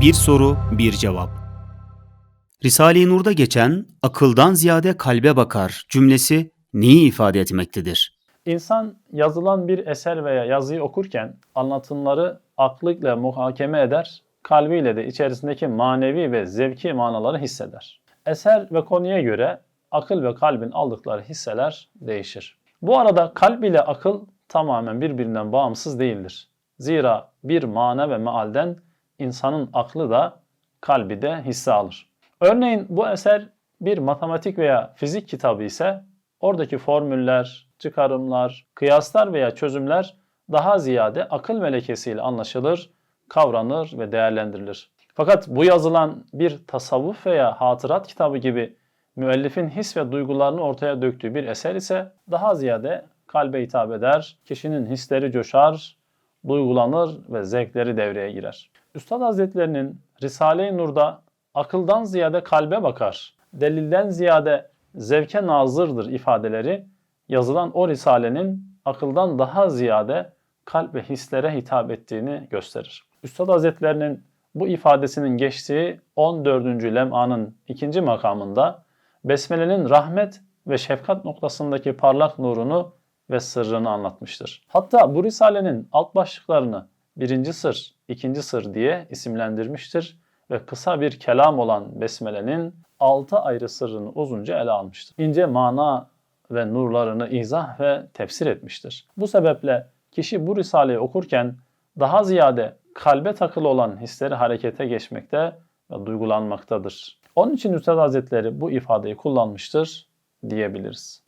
Bir soru, bir cevap. Risale-i Nur'da geçen akıldan ziyade kalbe bakar cümlesi neyi ifade etmektedir? İnsan yazılan bir eser veya yazıyı okurken anlatımları aklıyla muhakeme eder, kalbiyle de içerisindeki manevi ve zevki manaları hisseder. Eser ve konuya göre akıl ve kalbin aldıkları hisseler değişir. Bu arada kalp ile akıl tamamen birbirinden bağımsız değildir. Zira bir mana ve mealden insanın aklı da kalbi de hisse alır. Örneğin bu eser bir matematik veya fizik kitabı ise oradaki formüller, çıkarımlar, kıyaslar veya çözümler daha ziyade akıl melekesiyle anlaşılır, kavranır ve değerlendirilir. Fakat bu yazılan bir tasavvuf veya hatırat kitabı gibi müellifin his ve duygularını ortaya döktüğü bir eser ise daha ziyade kalbe hitap eder, kişinin hisleri coşar, duygulanır ve zevkleri devreye girer. Üstad Hazretlerinin Risale-i Nur'da akıldan ziyade kalbe bakar, delilden ziyade zevke nazırdır ifadeleri yazılan o risalenin akıldan daha ziyade kalp ve hislere hitap ettiğini gösterir. Üstad Hazretlerinin bu ifadesinin geçtiği 14. lem'anın ikinci makamında Besmele'nin rahmet ve şefkat noktasındaki parlak nurunu ve sırrını anlatmıştır. Hatta bu risalenin alt başlıklarını birinci sır, ikinci sır diye isimlendirmiştir ve kısa bir kelam olan Besmele'nin altı ayrı sırrını uzunca ele almıştır. İnce mana ve nurlarını izah ve tefsir etmiştir. Bu sebeple kişi bu risaleyi okurken daha ziyade kalbe takılı olan hisleri harekete geçmekte ve duygulanmaktadır. Onun için Üstad Hazretleri bu ifadeyi kullanmıştır diyebiliriz.